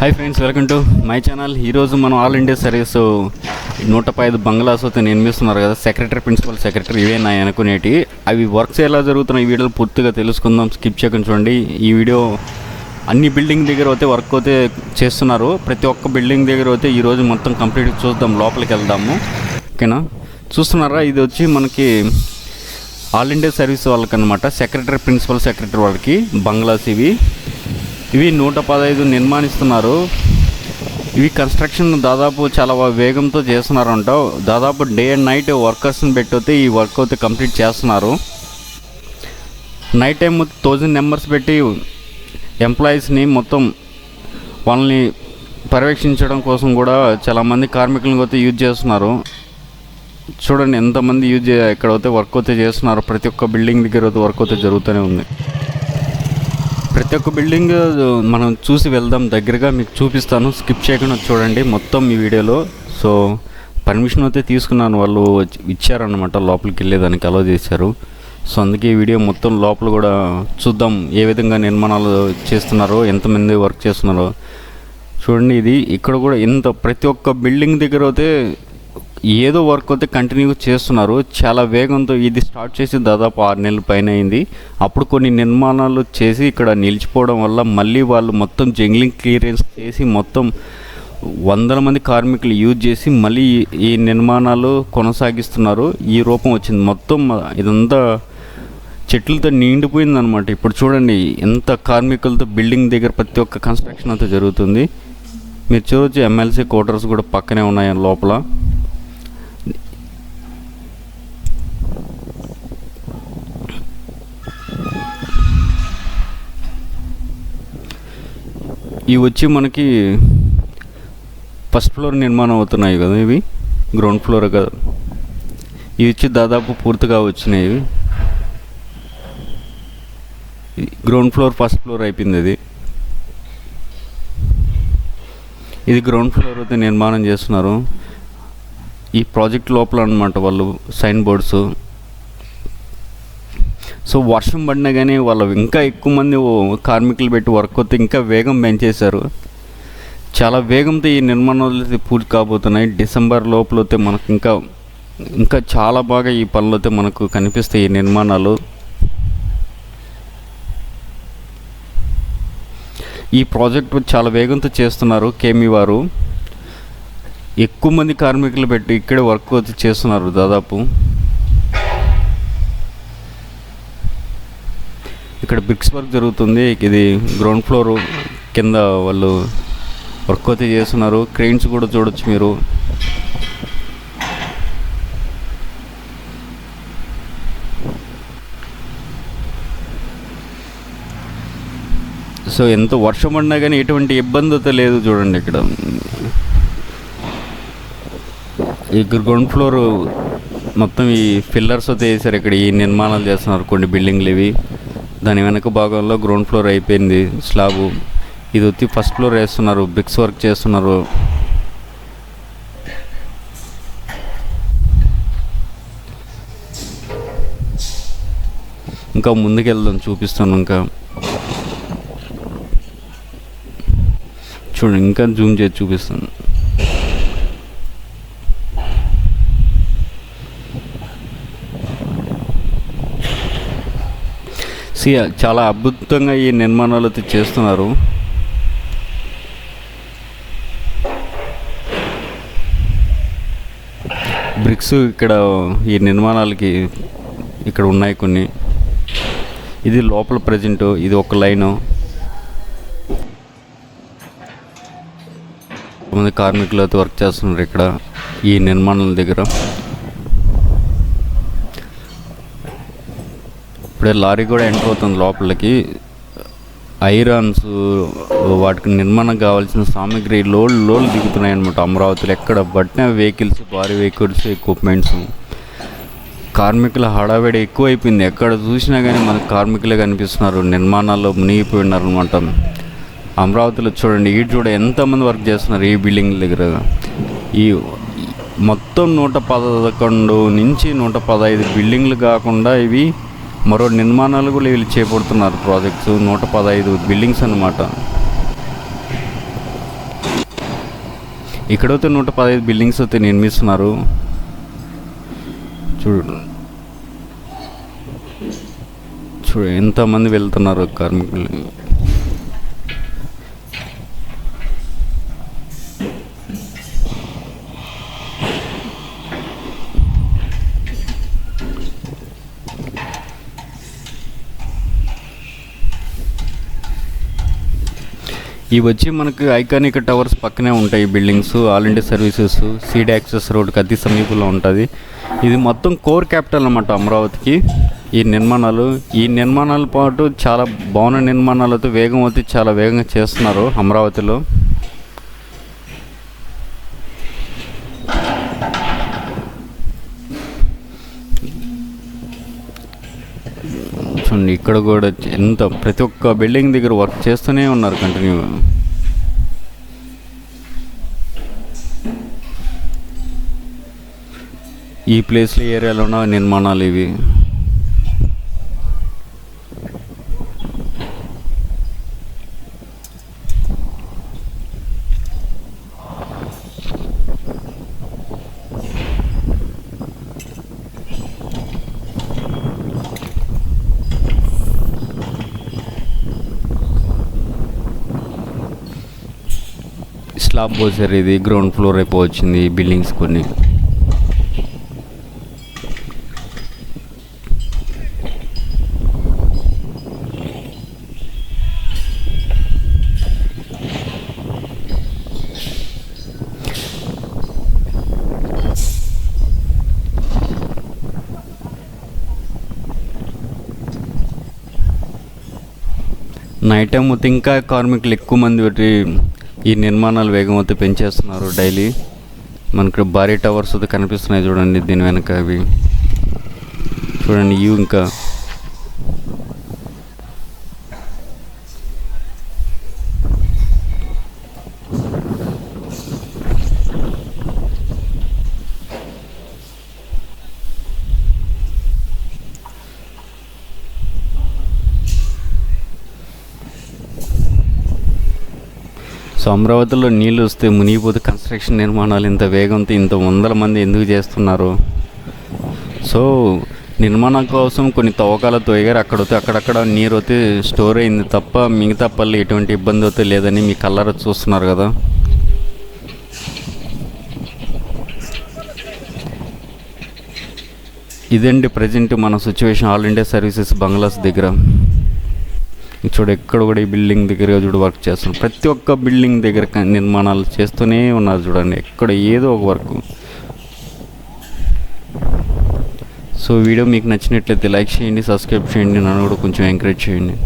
Hi friends welcome to my channel ఈరోజు మనం all India service నూట పైదు బంగ్లాస్ అయితే నిర్మిస్తున్నారు కదా సెక్రటరీ ప్రిన్సిపల్ సెక్రటరీ ఇవే నా అనుకునేటి. అవి వర్క్స్ ఎలా జరుగుతున్నాయి ఈ వీడియోలో పూర్తిగా తెలుసుకుందాం స్కిప్ చేయకుండా చూడండి. ఈ వీడియో అన్ని బిల్డింగ్ దగ్గర అయితే వర్క్ అయితే చేస్తున్నారు. ప్రతి ఒక్క బిల్డింగ్ దగ్గర అయితే ఈరోజు మొత్తం కంప్లీట్ చూద్దాం లోపలికి వెళ్దాము. ఓకేనా చూస్తున్నారా? ఇది వచ్చి మనకి ఆల్ ఇండియా సర్వీస్ వాళ్ళకి అనమాట సెక్రటరీ ప్రిన్సిపల్ సెక్రటరీ వాళ్ళకి బంగ్లాస్ ఇవి. ఇవి నూట పదహైదు నిర్మాణిస్తున్నారు. ఇవి కన్స్ట్రక్షన్ దాదాపు చాలా వేగంతో చేస్తున్నారంట. దాదాపు డే అండ్ నైట్ వర్కర్స్ని పెట్టి ఈ వర్క్ అయితే కంప్లీట్ చేస్తున్నారు. నైట్ టైం థౌజండ్ నెంబర్స్ పెట్టి ఎంప్లాయీస్ని మొత్తం వాళ్ళని పర్యవేక్షించడం కోసం కూడా చాలామంది కార్మికులను అయితే యూజ్ చేస్తున్నారు. చూడండి ఎంతమంది యూజ్ చే ఇక్కడ అయితే వర్క్ అయితే చేస్తున్నారు. ప్రతి ఒక్క బిల్డింగ్ దగ్గర అయితే వర్క్ అయితే జరుగుతూనే ఉంది. ప్రతి ఒక్క బిల్డింగ్ మనం చూసి వెళ్దాం. దగ్గరగా మీకు చూపిస్తాను. స్కిప్ చేయకుండా చూడండి. మొత్తం ఈ వీడియోలో. సో పర్మిషన్ అయితే తీసుకున్నాను. వాళ్ళు ఇచ్చారనమాట ఇచ్చారన్నమాట. లోపలికి వెళ్ళేదానికి అలో చేశారు. సో అందుకే ఈ వీడియో మొత్తం లోపల కూడా చూద్దాం. ఏ విధంగా నిర్మాణాలు చేస్తున్నారో ఎంతమంది వర్క్ చేస్తున్నారో. చూడండి ఇది. ఇక్కడ కూడా ఇంత ప్రతి ఒక్క బిల్డింగ్ దగ్గర అయితే ఏదో వర్క్ అయితే కంటిన్యూ చేస్తున్నారు. చాలా వేగంతో ఇది స్టార్ట్ చేసి దాదాపు ఆరు నెలల పైన అయింది. అప్పుడు కొన్ని నిర్మాణాలు చేసి ఇక్కడ నిలిచిపోవడం వల్ల మళ్ళీ వాళ్ళు మొత్తం జంగ్లింగ్ క్లియరెన్స్ చేసి మొత్తం వందల మంది కార్మికులు యూజ్ చేసి మళ్ళీ ఈ- నిర్మాణాలు కొనసాగిస్తున్నారు. ఈ రూపం వచ్చింది. మొత్తం ఇదంతా చెట్లతో నిండిపోయిందనమాట ఇప్పుడు చూడండి ఎంత కార్మికులతో బిల్డింగ్ దగ్గర ప్రతి ఒక్క కన్స్ట్రక్షన్ అంతా జరుగుతుంది. మీరు చూడొచ్చు ఎమ్మెల్సీ క్వార్టర్స్ కూడా పక్కనే ఉన్నాయి లోపల. ఇవి వచ్చి మనకి ఫస్ట్ ఫ్లోర్ నిర్మాణం అవుతున్నాయి కదా ఇవి గ్రౌండ్ ఫ్లోర్ కదా ఇవి వచ్చి దాదాపు పూర్తిగా వచ్చినాయి ఇవి. గ్రౌండ్ ఫ్లోర్ ఫస్ట్ ఫ్లోర్ అయిపోయింది ఇది. ఇది గ్రౌండ్ ఫ్లోర్ అయితే నిర్మాణం చేస్తున్నారు. ఈ ప్రాజెక్ట్ లోపల అనమాట వాళ్ళు సైన్ బోర్డ్స్ సో వర్షం పడినా కానీ వాళ్ళు ఇంకా ఎక్కువ మంది కార్మికులు పెట్టి వర్క్ అయితే ఇంకా వేగం పెంచేశారు. చాలా వేగంతో ఈ నిర్మాణాలు అయితే పూర్తి కాబోతున్నాయి. డిసెంబర్ లోపల అయితే మనకు ఇంకా ఇంకా చాలా బాగా ఈ పనులు అయితే మనకు కనిపిస్తాయి ఈ నిర్మాణాలు. ఈ ప్రాజెక్ట్ చాలా వేగంతో చేస్తున్నారు కేమీ వారు. ఎక్కువ మంది కార్మికులు పెట్టి ఇక్కడే వర్క్ అయితే చేస్తున్నారు దాదాపు. ఇక్కడ బ్రిక్స్ వర్క్ జరుగుతుంది. ఇది గ్రౌండ్ ఫ్లోర్ కింద వాళ్ళు వర్క్ అయితే చేస్తున్నారు. క్రెయిన్స్ కూడా చూడొచ్చు మీరు. సో ఎంత వర్షం పడినా కానీ ఎటువంటి ఇబ్బంది అయితే లేదు చూడండి ఇక్కడ. ఈ గ్రౌండ్ ఫ్లోర్ మొత్తం ఈ ఫిల్లర్స్ అయితే వేసారు ఇక్కడ ఈ నిర్మాణాలు చేస్తున్నారు కొన్ని బిల్డింగ్లు ఇవి. దాని వెనక భాగంలో గ్రౌండ్ ఫ్లోర్ అయిపోయింది. స్లాబు. ఇది వచ్చి ఫస్ట్ ఫ్లోర్ వేస్తున్నారు. బ్రిక్స్ వర్క్ చేస్తున్నారు. ఇంకా ముందుకెళ్దాం చూపిస్తాను ఇంకా. చూడండి ఇంకా జూమ్ చేసి చూపిస్తాను. సి చాలా అద్భుతంగా ఈ నిర్మాణాలు అయితే చేస్తున్నారు. బ్రిక్స్ ఇక్కడ ఈ నిర్మాణాలకి ఇక్కడ ఉన్నాయి కొన్ని. ఇది లోపల ప్రజెంట్ ఇది ఒక లైను. కొంతమంది కార్మికులతో వర్క్ చేస్తున్నారు ఇక్కడ ఈ నిర్మాణాల దగ్గర. ఇప్పుడే లారీ కూడా ఎంటర్ అవుతుంది లోపలికి. ఐరన్స్ వాటికి నిర్మాణం కావాల్సిన సామాగ్రి లోడ్ లోడ్ దిగుతున్నాయి అనమాట అమరావతిలో ఎక్కడ పట్టిన వెహికల్స్ భారీ వెహికల్స్ ఎక్విప్మెంట్స్. కార్మికుల హడావిడి ఎక్కువ అయిపోయింది ఎక్కడ చూసినా కానీ మనకు కార్మికులే కనిపిస్తున్నారు. నిర్మాణాల్లో మునిగిపోయి ఉన్నారు అనమాట అమరావతిలో చూడండి ఈ చూడ ఎంతమంది వర్క్ చేస్తున్నారు ఈ బిల్డింగ్ దగ్గర. ఈ మొత్తం నూట పదకొండు నుంచి నూట పదహైదు బిల్డింగ్లు కాకుండా ఇవి మరో నిర్మాణాలు కూడా వీళ్ళు చేపడుతున్నారు ప్రాజెక్ట్స్ నూట పదహైదు బిల్డింగ్స్ అన్నమాట. ఇక్కడైతే నూట పదహైదు బిల్డింగ్స్ అయితే నిర్మిస్తున్నారు. చూడు. చూడు ఎంతమంది వెళ్తున్నారు కార్మికులు ఇవి వచ్చి మనకు ఐకానిక్ టవర్స్ పక్కనే ఉంటాయి ఈ buildings. All India services seed access రోడ్కి అతి సమీపంలో ఉంటుంది. ఇది మొత్తం కోర్ క్యాపిటల్ అన్నమాట అమరావతికి. ఈ నిర్మాణాలు ఈ నిర్మాణాల పాటు చాలా భవన నిర్మాణాలతో వేగవతి చాలా వేగంగా చేస్తున్నారు అమరావతిలో. చూడండి ఇక్కడ కూడా ఎంత ప్రతి ఒక్క బిల్డింగ్ దగ్గర వర్క్ చేస్తూనే ఉన్నారు కంటిన్యూ. ఈ ప్లేస్లో ఏరియాలో ఉన్న నిర్మాణాలు ఇవి. స్లాబ్ పోసారు ఇది గ్రౌండ్ ఫ్లోర్ అయిపో వచ్చింది బిల్డింగ్స్ కొన్ని. నైట్ టైం అయితే ఇంకా కార్మికులు ఎక్కువ మంది పెట్టి ఈ నిర్మాణాలు వేగవంతం పెంచేస్తున్నారు డైలీ. మనకి భారీ టవర్స్ అయితే కనిపిస్తున్నాయి చూడండి దీని వెనక అవి. చూడండి ఇవి ఇంకా అమరావతిలో నీళ్ళు వస్తే మునిగిపోతే కన్స్ట్రక్షన్ నిర్మాణాలు ఇంత వేగంతో ఇంత వందల మంది ఎందుకు చేస్తున్నారు? సో నిర్మాణం కోసం కొన్ని తవ్వకాలతో ఎగారు అక్కడైతే అక్కడక్కడ నీరు అయితే స్టోర్ అయింది తప్ప మిగతా పళ్ళు ఎటువంటి ఇబ్బంది అయితే లేదని మీ కల్లర చూస్తున్నారు కదా? ఇదండి ప్రజెంట్ మన situation. All India services bungalows దగ్గర. చూడు ఎక్కడ కూడా ఈ బిల్డింగ్ దగ్గర చూడు వర్క్ చేస్తున్నారు. ప్రతి ఒక్క బిల్డింగ్ దగ్గర నిర్మాణాలు చేస్తూనే ఉన్నారు చూడండి. ఎక్కడ ఏదో ఒక వర్క్ సో వీడియో మీకు నచ్చినట్లయితే లైక్ చేయండి సబ్స్క్రైబ్ చేయండి. నన్ను కూడా కొంచెం ఎంకరేజ్ చేయండి.